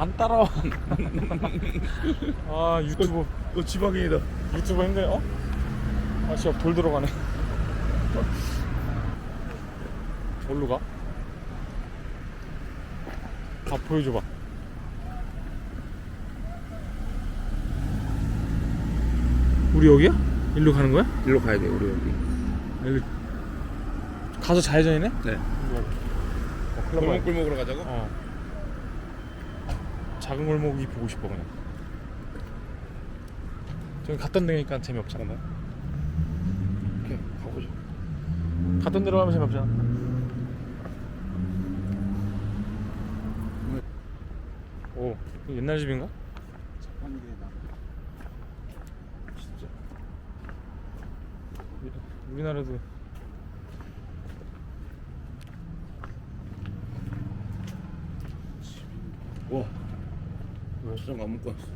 안 따라와. 아 유튜브 너 지방인이다. 유튜브 힘들 어? 아 진짜 돌 들어가네. 어디로 가? 다 보여줘봐. 우리 여기야? 일로 가는 거야? 일로 가야 돼 우리 여기. 일로 가서 좌회전이네? 네. 어, 클럽 골목 골목으로 가자고? 어. 작은 골목이 보고 싶어 그냥. 저기 갔던 데니까 재미없잖아. 오케이 가보자. 갔던 데로 가면 재미없잖아. 오, 이거 옛날 집인가? 진짜. 우리나라도 수정 안 먹고 왔어.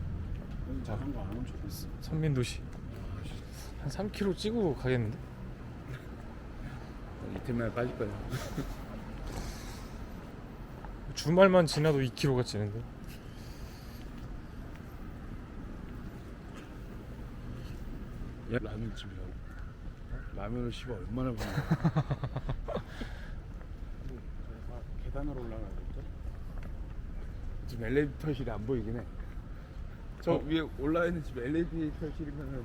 작은 거안 하면 좋겠어. 선민 도시. 한 3km 찍고 가겠는데? 이틀 만에 빠질 거야. 주말만 지나도 2km가 지는데. 야, 라면집이야. 라면을 씹어 얼마나. 계단 으로 올라가야겠죠? 지금 엘리베이터실이 안 보이긴 해. 저 어? 위에 올라 있는 집 엘리베이터실이면은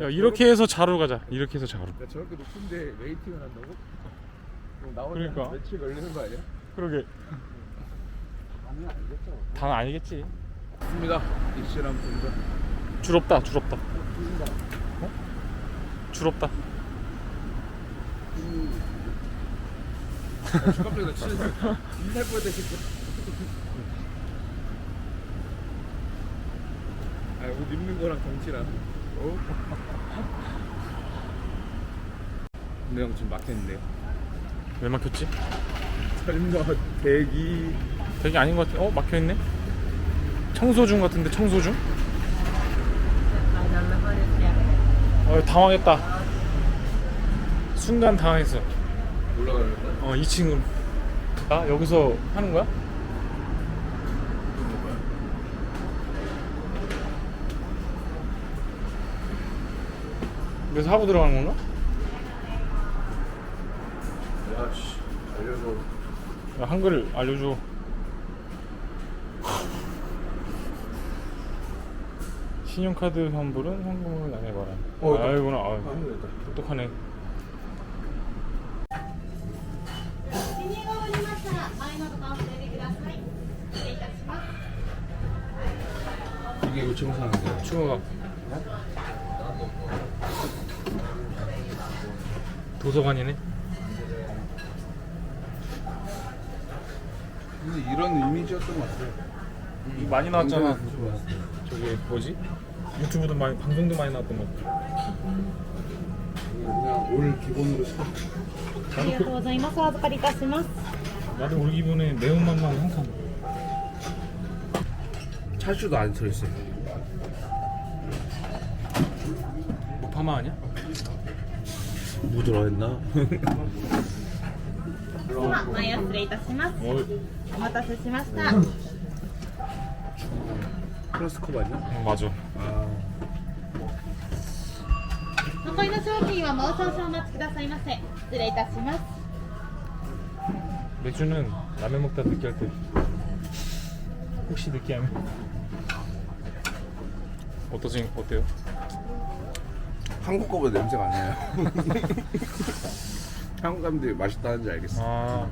야, 이렇게 해서 자로 가자. 이렇게 해서 자로. 야, 저렇게 높은데 웨이팅을 한다고? 그럼 나오면 그러니까. 며칠 걸리는 거 아니야? 그러게. 아니 알겠죠. 다 아니겠지. 맞습니다. 입실한 분들. 없다. 어? 줄 없다. 깜짝이야 나 진짜 인살 뻔했다 싶어. 옷 입는 거랑 덩치랑. 어? 근데 형 지금 막혔는데요. 왜 막혔지? 설마 대기 되게 아닌 것 같아. 어, 막혀 있네. 청소 중 같은데 청소 중? 어, 당황했다. 순간 당황했어. 올라가는 거야? 어, 2층으로. 아, 여기서 하는 거야? 그래서 하고 들어가는 건가? 야씨 알려줘. 야, 한글 알려줘. 신용카드 환불은 현금으로 나눠봐라. 어, 있다. 아이구나. 아유, 똑똑하네. メニューが終わりましたら前のボタンを押してください失礼いたします 이게 요청사항인데. 추가가. 도서관이네. 근데 이런 이미지였던 것 같아요. 많이 나왔잖아. 좋았어. 저기 뭐지? 유튜브도 많이 방송도 많이 나왔던 것 같아. 그냥 올 기본으로 사. ありがとうございますお預かりいたします 나도 올 기분에 매운맛만 한 칸. 찰수도 안 서 있어요. 무파마 아니야? 뭐 들어있나? 今前を失礼いたします 어, お待たせしました 플러스컵 아니야? 어, 맞아. 아. 残りの商品はもう少々お待ちくださいませ失礼いたします 맥주는 라면 먹다 느끼할 때 혹시 느끼하면 어떠신 어때요? 한국 거보다 냄새가 안 나요. 한국 사람들이 맛있다는지 알겠어. 아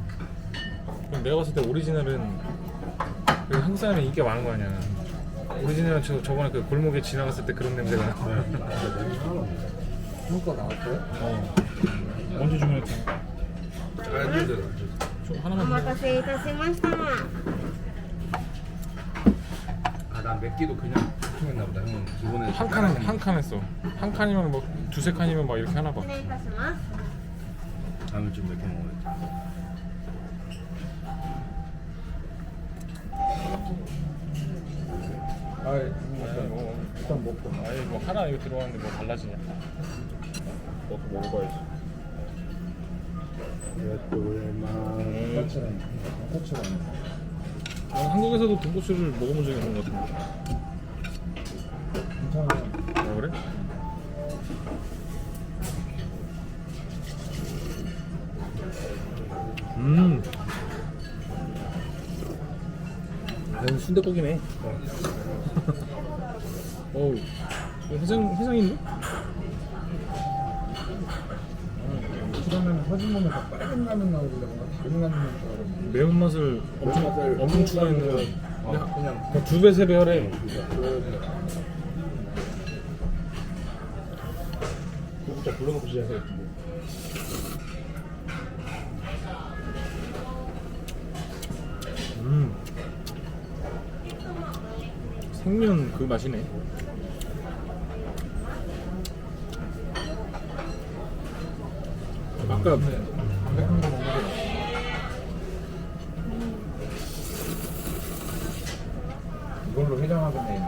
그럼 내가 봤을 때 오리지널은 그 한국 사람이 인기가 많은 거 아니야? 오리지널은 저, 저번에 그 골목에 지나갔을 때 그런 냄새가 나. 효과 나왔어요? 어 먼저 주문했잖아. 안 되잖아. 좀 お 하나만 待たせいたしました 아, 난 맵기도 그냥 보 통 했나 보다. 형은 기본에 한 칸은 한 칸 했어. 한 칸이면 뭐 두세 칸이면 막 이렇게 하나 봐. 失礼いたします 라면 좀 맵게 먹어야지. 아이, 뭐 일단 먹고. 아이 뭐 하나 이거 들어왔는데 뭐 달라지냐? 먹고 먹어봐야지. 똑같이랑 똑같이랑. 나는 한국에서도 돈코츠를 먹어본 적이 없는 것 같은데. 순대국이네. 어우, 이거 해장 해장인데? 사진 보면 다 빨간 라면 나오길래 뭔가 다른 라면 줄 알았는데. 매운 맛을 엄청 매운맛을 엄청 추가했는 거. 아, 그냥 그냥 두 배 세 배 하래. 구독자 불러놓고 시작해 생면 그 맛이네. 아까 담백한 거 먹는 게 이걸로 해장하겠네.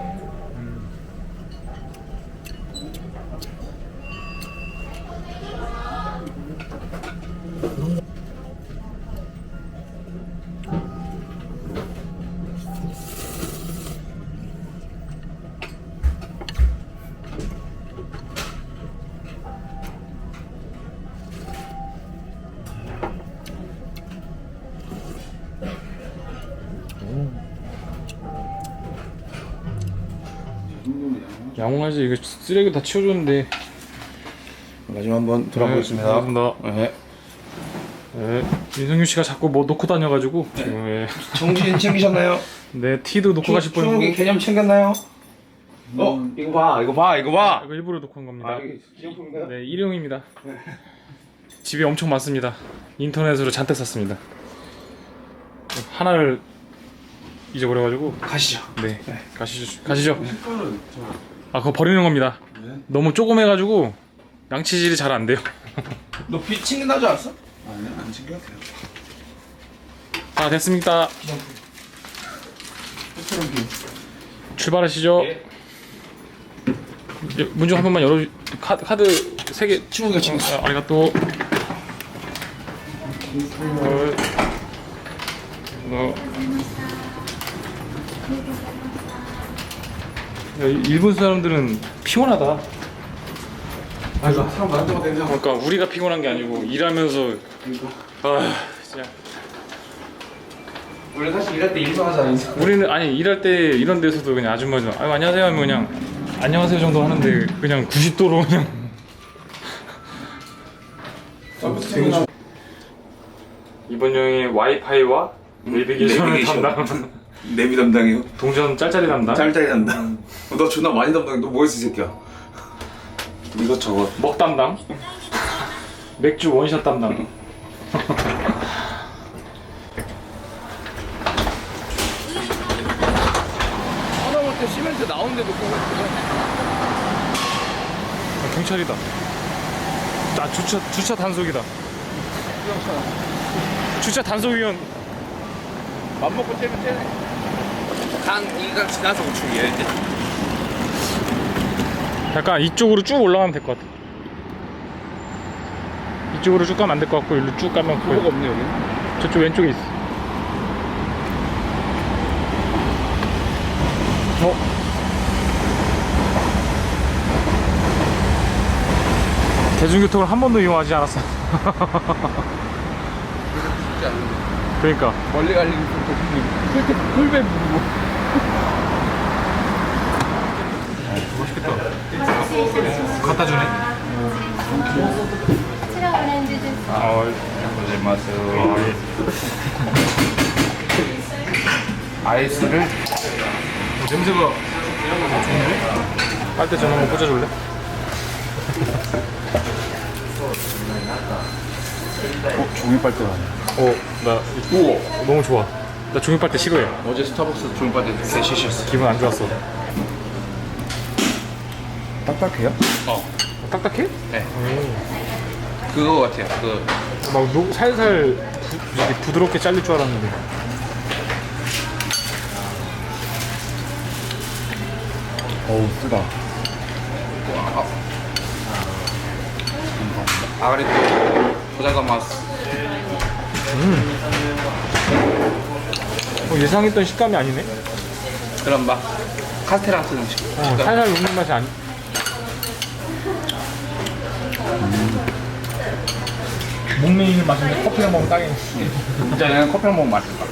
양호하지 이거 쓰레기 다 치워줬는데 마지막 한번 돌아보겠습니다. 네, 고맙습니다. 네. 네, 윤성규 씨가 자꾸 뭐 놓고 다녀가지고 지금 예. 정신 챙기셨나요? 네 티도 놓고 가실 뻔했고 충분히 개념 챙겼나요? 어, 이거 봐, 이거 봐, 이거 봐. 이거 일부러 놓고 한 겁니다. 아, 이게 기념품인가요? 네 일회용입니다. 집에 엄청 많습니다. 인터넷으로 잔뜩 샀습니다. 하나를 잊어버려가지고 가시죠. 네 가시죠 가시죠. 아 그거 버리는 겁니다. 너무 조그매가지고 양치질이 잘 안 돼요. 너비 챙긴다지 않았어? 아니, 안 챙겨도 돼요. 아 됐습니까? 출발하시죠. 예, 문좀 한 번만 열어. 카드 카드 세 개. 친구가 챙겼어. 아, 아리가또. 어. 야, 이- 일본 사람들은 피곤하다. 아, 이거 사람 데가 되는 그러니까 우리가 피곤한 게 아니고 일하면서 아 진짜 원래 사실 일할 때 일만 하잖아, 인사. 우리는 아니 일할 때 이런 데서도 그냥 아줌마들 아유 안녕하세요 하면 그냥 안녕하세요 정도 하는데 그냥 90도로 그냥 이번 여행의 와이파이와 내비게이션을 내비게이션. 담당 내비 담당이요? 동전 짤짤이 담당 짤짤이 담당. 너 존나 많이 담당해. 너 뭐 했어, 이 새끼야? 이것저것. 먹 담당 맥주 원샷 담당 하다 볼때 시멘트 나오는데도 그거 아, 경찰이다 나 주차 주차 단속이다 주차 단속위원 맘 먹고 째면 째네. 강, 이가 지나서 우측이야, 이제. 약간 이쪽으로 쭉 올라가면 될 것 같아 이쪽으로 쭉 가면 안 될 것 같고 일로 쭉 가면 뭐가 거의 없네, 여기. 저쪽 왼쪽에 있어. 어? 대중교통을 한 번도 이용하지 않았어. 그러니까. 멀리 갈리기 좀 도핑이. 풀, 풀배 부르고. 맛있겠다. 갖다 주네. 칠한 오렌지 주스. 아, 오늘 아이스를 어, 냄새가 좋네. 빨대 좀 한번 꽂아줄래? 어, 종이 빨대가 아니야. 어, 나 이거 우와. 너무 좋아. 나 종이 빨대 싫어해. 어제 스타벅스 종이바데 대시셨어. 기분 안 좋았어. 딱딱해요? 어. 딱딱해? 네. 그거 같아요. 그 막 녹, 살살 부, 이렇게 부드럽게 잘릴 줄 알았는데. 어우, 쓰다. 아가리또 고자가마스. 어, 예상했던 식감이 아니네. 그럼 막 카스테라 같은 음식. 어, 살살 녹는 맛이 아니. 목메인을 마시는데 커피를 먹으면 딱이네. 진짜 그냥 커피 한번 마실까?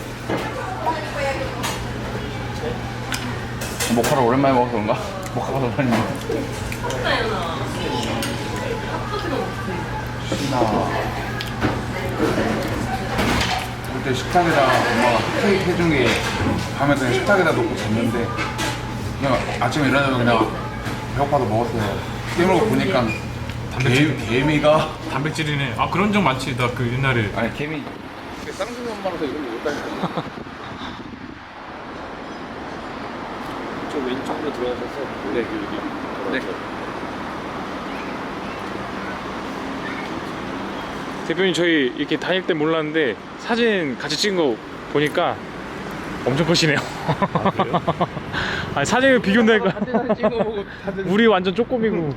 모카를 오랜만에 먹어서 그런가? 모카가 더 많이 먹어. 그때 식탁에다 엄마가 케이크 해준 게 밤에 그냥 식탁에다 놓고 잤는데 그냥 아침에 일어나면 그냥 배고파서 먹었어요. 깨물고 보니까 개, 개미가 단백질이네. 아 그런 적 많지. 나 그 옛날에 아니 개미 쌍둥이 엄마라서 이걸 먹었다니까. 저 왼쪽으로 들어가셔서 네, 여기 네. 대표님 저희 이렇게 다닐 때 몰랐는데 사진 같이 찍은 거 보니까 엄청 크시네요. 아, 그래요? 아니 사진을 비교되니까 사진 찍어보고 다들 우리 완전 쪼꼬미고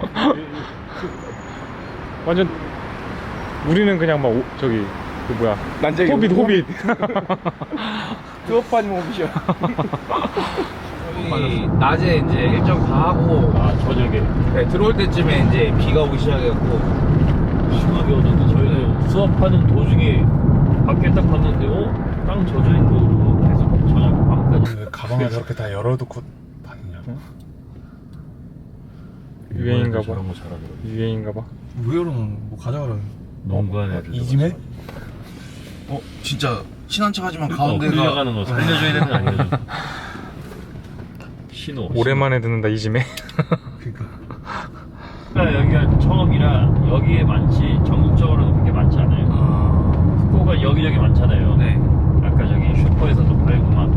완전 우리는 그냥 막 오- 저기 그 뭐야 난 저기 호빗 호빗 뚜어빠니 몸이셔. 이 낮에 이제 일정 다 하고 아 저녁에 네, 들어올 때쯤에 이제 비가 오기 오는데 수업하는 도중에 밖에 딱 봤는데 어? 땅 젖어있는 거 계속 저녁 밤까지. 가방을 저렇게 다 열어두고 다니냐고? 유행인가 봐. 저런 거 잘하더라고. 유행인가 봐. 왜 이러면 뭐 가져가라는 농구하는 애들 이짐에? 어 진짜 친한 척하지만 어, 끌려가는 거 살려줘야 되는 거 아니에요 신호. 오랜만에 듣는다 이짐에 그니까. 그러니까 여기가 처음이라 여기에 많지. 전국적으로 후쿠오카 여기저기 많잖아요 네. 아까 저기 슈퍼에서도 팔고 막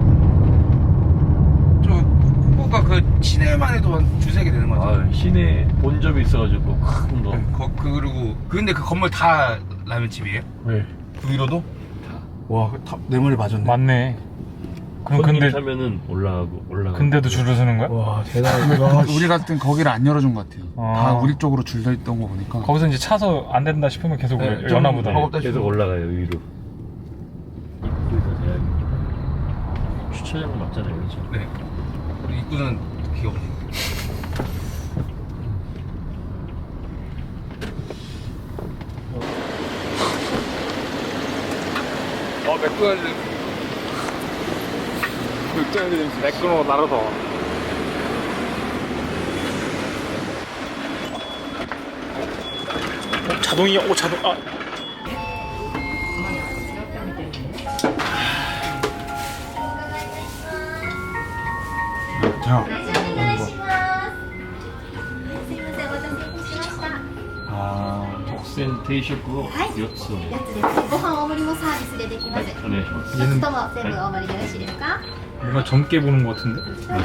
저 후쿠오카 그 시내만 해도 한 두세 개 되는 것 같아요. 아, 시내 본점이 있어가지고 큰 거 네, 거, 그리고 근데 그 건물 다 라면집이에요? 왜? 그 위로도? 와, 다, 내 말이 맞았네. 맞네 그럼 손님 근데 사면은 올라가고 올라가고 근데도 줄을 서는 거야? 와 대단하다 우리 갔을 땐 거기를 안 열어준 것 같아요. 아. 다 우리 쪽으로 줄서 있던 거 보니까. 거기서 이제 차서 안 된다 싶으면 계속 네, 좀 여나 보다 버겁다 계속. 올라가요 위로 입구에서 제약 주차장 맞잖아요 그죠? 네. 우리 입구는 막혀. 어 맥도날드. 맥도날드 냄새. 매끄러 나르다 어, 자동이야 오 자동 아 자, お願いしますすいませんお待たせしました 아特選定食をはい4つお願いやつですねご飯大盛りもサービスでできますお願いします2つとも全部大盛りでよろしいですか 뭔가 젊게 보는 것 같은데? 맞아요.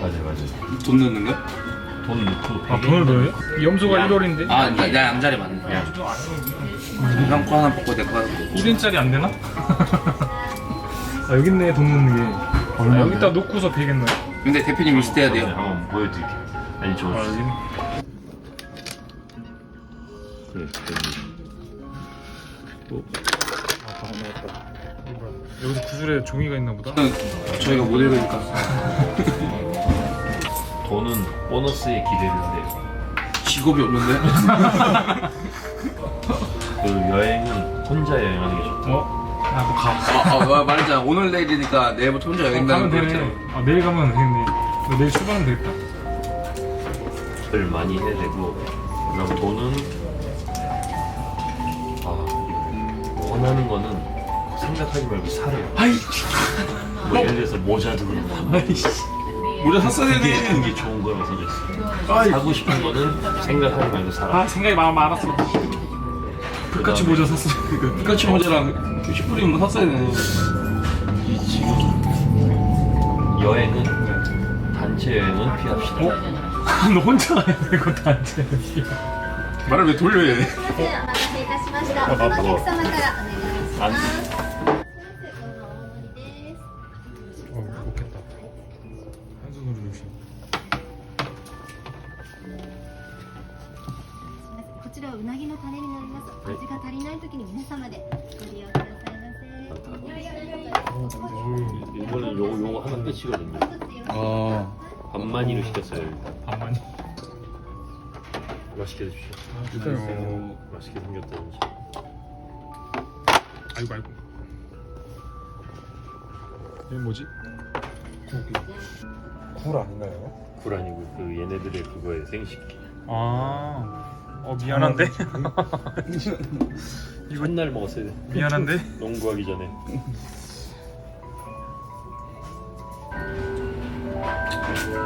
맞아요, 맞아요. 돈 넣는 거? 돈 넣고. 아 돈을 넣어요? 염소가 1월인데? 아, 나, 나 암자리 맞는 거야. 장난코 하나 뽑고 내거 같고. 1인짜리 안 되나? 아 여기 있네 돈 넣는 게 아, 여기다 놓고서 베겠나요? 근데 대표님 어, 있을 때야 돼요. 한번 보여드릴게요. 아니 저. 아 여기 그래. 그래. 또. 아, 다 나왔다. 여기서 구슬에 종이가 있나 보다 저희가 못 읽으니까. 돈은 보너스에 기대는데 직업이 없는데? 그 여행은 혼자 여행하는 게 좋다 어? 나도 가 아, 아, 마- 말했잖아. 오늘 내일이니까 내일부터 혼자 여행 어, 가는 가면 거 되네 있잖아. 아 내일 가면 되겠네 너 내일 출발하면 되겠다 를 많이 해야 되고 그다음 돈은 아 원하는 거는 생각하지 말고 사래요. 아이, 뭐 예를 들어서 모자 두는 거. 모자 샀어야 그게 되네. 그게 좋은 거라고 써져 있어. 사고 싶은 거는 생각하지 말고 사라. 아 생각이 많, 많았어 불같이 모자 샀어 피카츄 모자랑 슈프림 뭐 샀어야 되네. 이 지금 여행은 단체 여행은 피합시다. 너 혼자 가야 돼 그거 단체 말을 왜 돌려야 돼? すいませんお待たせいたしましたお客様からお願いします 맛있게 드십시오. 그래요. 맛있게 생겼다든지. 아이고 아이고. 이게 뭐지? 굴 아닌가요? 굴 아니고 그 얘네들의 그거에 생식기. 아, 어 미안한데. 이거 날 먹었어야 돼. 미안한데. 농구하기 전에.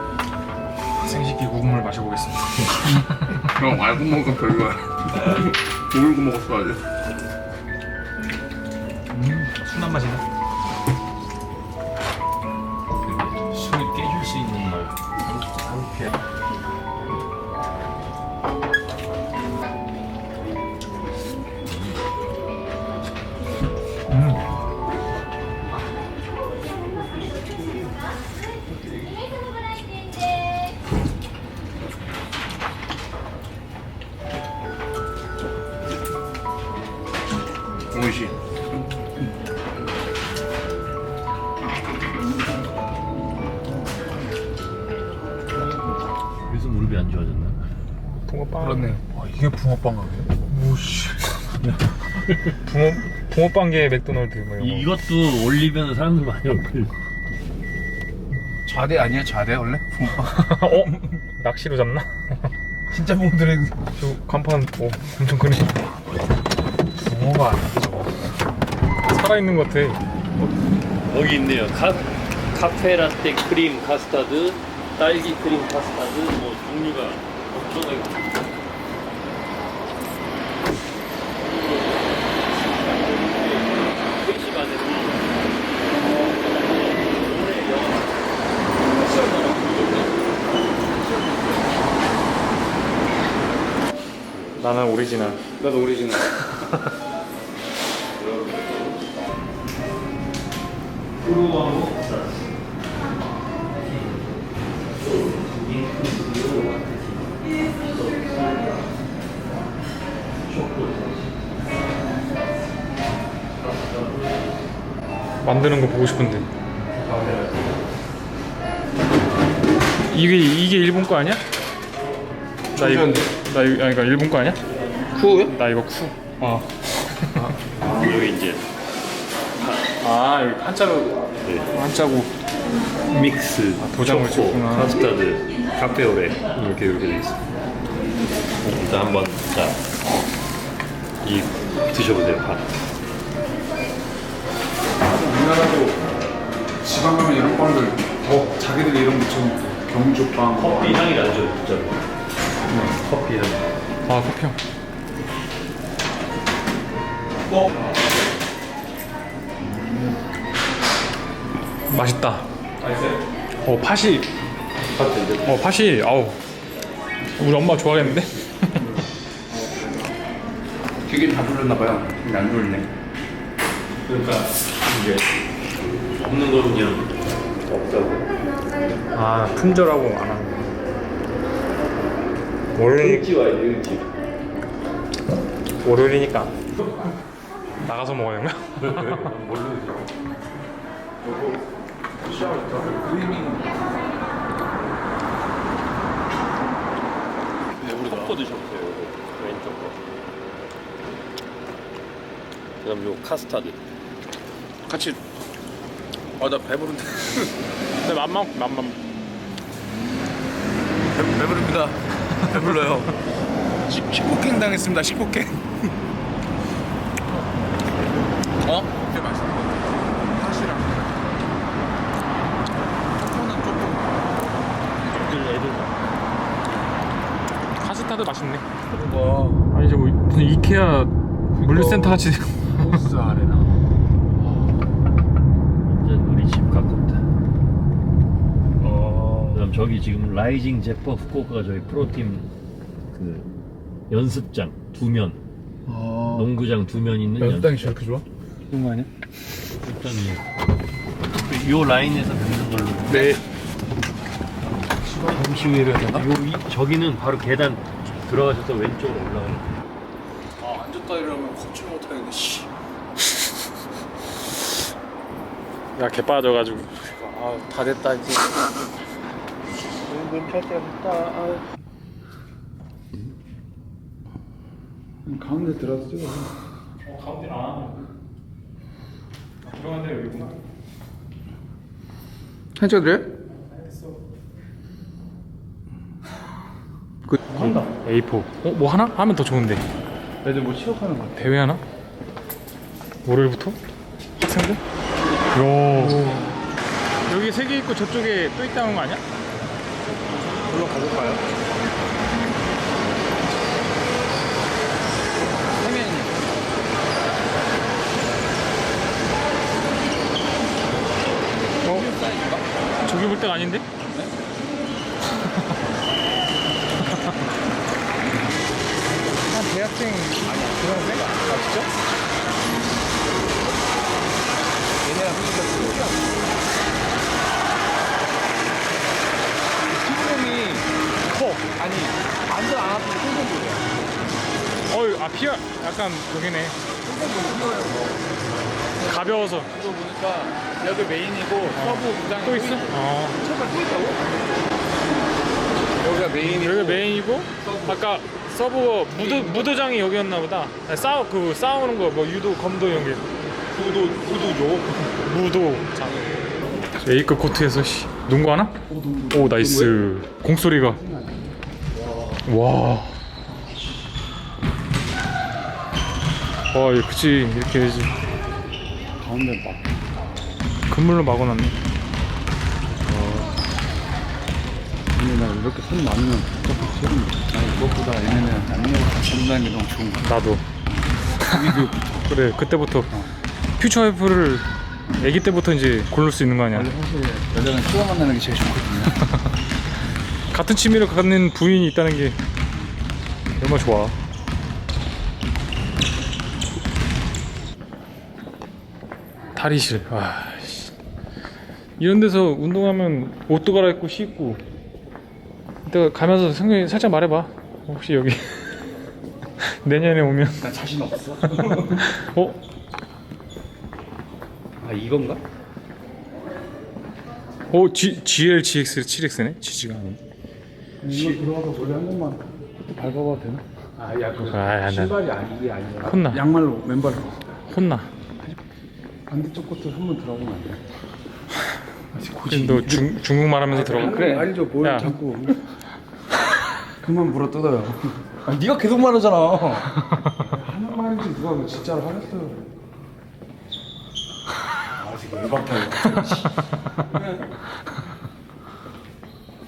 생식기 고 국물 마셔보겠습니다. 형 알고 먹으면 별로야. 모르고 먹었어야지. 순한 맛이네. 붕어빵. 그렇네. 아, 이게 붕어빵 가게요? 오씨. 붕어 붕어빵계 맥도날드 뭐 이런 거. 이것도 올리면 사람들 많이 올 거예요. 좌대 아니야 좌대 원래? 붕어빵. 어? 낚시로 잡나? 진짜 붕어들의 저 간판 어, 엄청 크네. 붕어가 아니죠. 살아있는 것 같아. 여기 있네요. 카, 카페 라떼 크림 카스타드, 딸기 크림 카스타드, 뭐 종류가 엄청나게 많아요. 회식 안에서 오늘 영화 나는 오리지널. 나도 오리지널. 만드는 거 보고 싶은데. 이게 이게 일본 거 아니야? 나 이거 나 이거 아니 그러니까 일본 거 아니야? 쿠요? 나 이거 쿠. 어. 여기 이제 아 여기 한자로 네. 한자고. 믹스, 도장을 초코, 쳤구나. 카스타드, 카페오레 이렇게 이렇게 돼 있어. 일단 한번 자, 이 드셔보세요. 밥. 우리나라도 지방 가면 이런 빵들 더 자기들이 이런 것처럼 경주빵. 커피 향이 나죠, 진짜. 커피 향. 아 커피요. 맛있다. 어 팥이 어 팥이 아우 우리 엄마 좋아하겠는데? 되게 다 불렀나 봐요. 근데 안 불네. 그러니까 이제 없는 거 그냥 없다고. 아 품절하고 안 하는 거. 월요일 일찍 와야 돼, 일찍. 월요일이니까 나가서 먹어야 되는 거야? 컵도 드셔보세요. 이거. 왼쪽 거. 그다음 요 카스타드. 같이. 아 나 배부른데. 근데 맘만 맘만 배, 배부릅니다. 배불러요. 식- 식폭행 당했습니다. 식폭행. 어? 꽤 맛있는 거 같아. 팥이랑 초코는 조금. 애들 애들 카스타드 맛있네. 와. 아니 뭐 무슨 이케아 물류센터 같이 호스 아레나. 완전 우리 집 가깝다. 저기 지금 라이징 제퍼 후쿠오카가 저희 프로팀 그 연습장 두 면, 아 농구장 두면 있는 연습장이 연습장. 저렇게 좋아? 그런 거 아니야? 연습장이 요 라인에서 뵙는 걸로. 네. 되나? 요 이, 저기는 바로 계단 들어가셔서 왼쪽으로 올라가요. 아 앉았다 이러면 걷질 못하겠네. 씨. 야, 개 빠져가지고. 아 다 됐다 이제 찰때 됐다 아. 가운데 들어서 찍어. 어, 가운데 아. 들어간 데가 여기구나. 사진 찍어드려요? 그 한다. A4. 어, 뭐 하나? 하면 더 좋은데. 애들 뭐 취업하는 거 대회 하나? 월요일부터? 학생들? 요. 여기 세 개 있고 저쪽에 또 있다는 거 아니야? 물론 가볼까요? 세면이 어? 저기 볼 때가 아닌데? 한 대학생 아니야 고등학생? 아 진짜? 얘네랑 보니까 피부염이 커. 아니 완전 안 아픈데 통통 보여 어이 아 피가 약간 여기네. 가벼워서 이거 보니까 여기 메인이고 서브 부장이 또 있어? 어. 잠깐 또 있다고? 여기가 메인이고 여기가 메인이고 아까 서브 무도 무도장이 여기였나 보다. 아니, 싸우 그 싸우는 거 뭐 유도 검도 이런 게 구도 구도죠 무도 장. A급 코트에서 씨, 농구 하나? 오 나이스. 공소리가. 와. 와, 예, 그치 이렇게 해야지. 가운데 막. 그물로 막아놨네. 근데 나 이렇게 손 많으면 복잡하기 싫은데. 아니 그것보다 얘네는 남녀가 같이 논다는 게 너무 좋은 거 같아 나도. 그래 그때부터 퓨처 와이프를 아기 때부터 이제 고를 수 있는 거 아니야? 원래 사실 여자는 추가 만나는 게 제일 좋거든요 같은 취미를 갖는 부인이 있다는 게 얼마나 좋아. 탈의실. 와. 씨. 이런 데서 운동하면 옷도 갈아입고 씻고. 이따가 가면서 성경이 살짝 말해봐. 혹시 여기 내년에 오면 나 자신 없어 어? 아 이건가? 어 G, GL GX 7X네? GG가 아니. 이거 들어가서 원래 한 번만 그때 밟아봐도 되나? 아야 그 아, 안. 신발이 아니 이게 아니야 혼나. 양말로 왼발로. 혼나. 반대쪽 것도 한 번 들어가면 안 돼? 그럼 너 중, 중국말 하면서 들어가. 그래. 알죠. 뭘 야. 자꾸. 그만 물어 뜯어요. 아 네가 계속 말하잖아 하는 말인지 누가 그거 진짜로 하겠어요.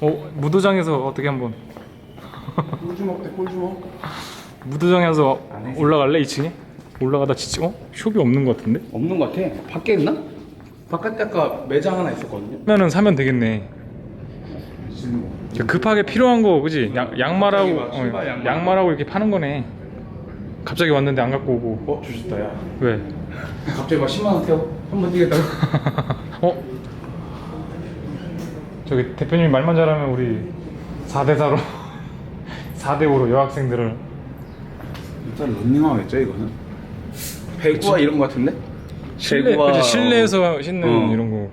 어, 무도장에서 어떻게 한번 꼴주먹 대 꼴주먹. 무도장에서 올라갈래 2층에? 올라가다 지치 어? 숍이 없는 것 같은데? 없는 거 같아 밖에 있나? 바깥에 아까 매장 하나 있었거든요 그러면은 사면 되겠네. 급하게 필요한 거 그지? 양, 양말하고 막 신발, 어, 양말. 양말하고 이렇게 파는 거네. 갑자기 왔는데 안 갖고 오고. 어 주셨다 야 왜? 갑자기 막 10만 원 태워 한 번 뛰겠다고 어? 저기 대표님 말만 잘하면 우리 4대 4로 4대 5로 여학생들을 일단 런닝화겠죠 이거는? 배구와 이런 거 같은데? 실내 배구와- 그치, 실내에서 신는 어. 이런 거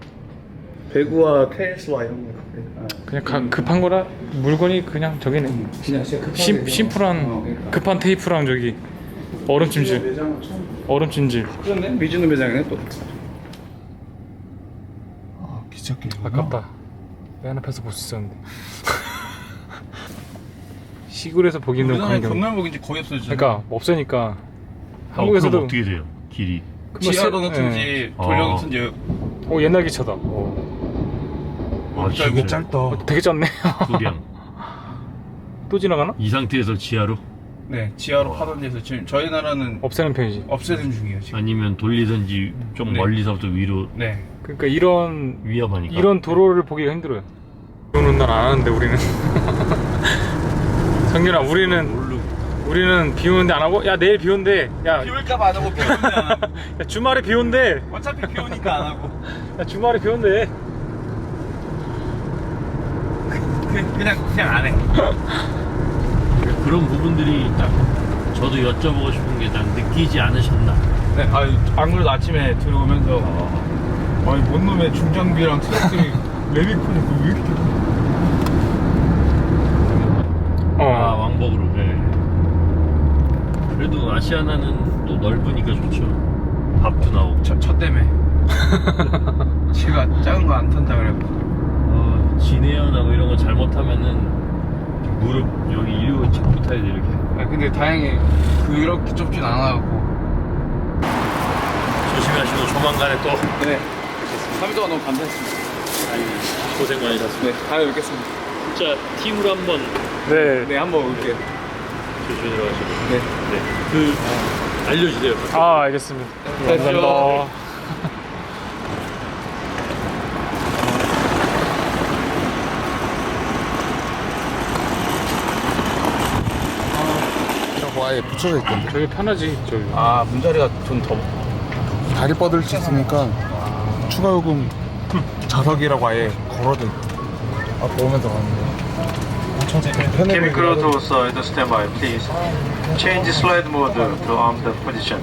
배구와 테니스와 이런 거 같아 그냥 가- 급한 거라 물건이 그냥 저기네 그냥 진짜 급하게 심. 심플한 어, 그러니까. 급한 테이프랑 저기 얼음 찜질 매장은 처음. 얼음 찜질 그렇네 미주는 매장이네 또 아 기적기. 아깝다 내 하나 서볼 수 있었는데 시골에서 보기 힘든 광경 건널목 이제 거의 없어졌잖아 그러니까 없으니까 어, 한국에서도 그럼 어떻게 돼요? 길이. 지하로 세- 놓든지 예. 돌려 어. 놓든지 오 옛날 기차다 오. 아, 짧고 진짜. 어, 되게 짧네 두량. 또 지나가나? 이 상태에서 지하로? 네 지하로 파던 데서 지금 저희 나라는 없애는 편이지 없애는 중이에요 지금 아니면 돌리든지 좀 네. 멀리서부터 위로 네 그러니까 이런 위험하니까. 이런 도로를 보기가 힘들어요. 비 오는 날 안 하는데 우리는. 성균아 우리는 모르고. 우리는 비 오는데 안 하고 야 내일 비 온대. 야, 비올까봐 안 하고 비 오는데 안 하고. 야 주말에 비 온대. 어차피 비 오니까 안 하고. 야 주말에 비 온대. 그- 그냥 그냥 안 해. 그런 부분들이 딱 저도 여쭤보고 싶은 게딱 느끼지 않으셨나? 네, 아, 안 그래도 아침에 들어오면서 아니 뭔 놈의 중장비랑 트럭들이 레미콘이 그왜 이렇게 아 어. 왕복으로. 네. 그래도 아시아나는 또 넓으니까 좋죠. 밥도 나오고. 저, 저 때문에 제가 작은 거 안 탄다 그래고 어, 진해연하고 이런 거 잘못하면은 무릎 여기 일류 착붙어야 돼 이렇게. 아, 근데 다행히 그렇게 좁진 않아갖고 조심하시고 조만간에 또 네 3일 동안 너무 감사했습니다 고생 많이 하셨습니다. 네 다음에 뵙겠습니다 진짜 팀으로 한번 네. 네 한번 올게요 조심히 들어가시고. 네. 네. 그 알려주세요. 아 알겠습니다. 감사합니다. 저거 아예 붙여져 있던데. 저기 편하지 저기. 아 문자리가 좀 더 다리 뻗을 수 있으니까 추가 요금 좌석이라고 아예 걸어둔. 아, 보면서 가는 거. Chemical tools uh, in the standby, please. Change slide mode to armed position.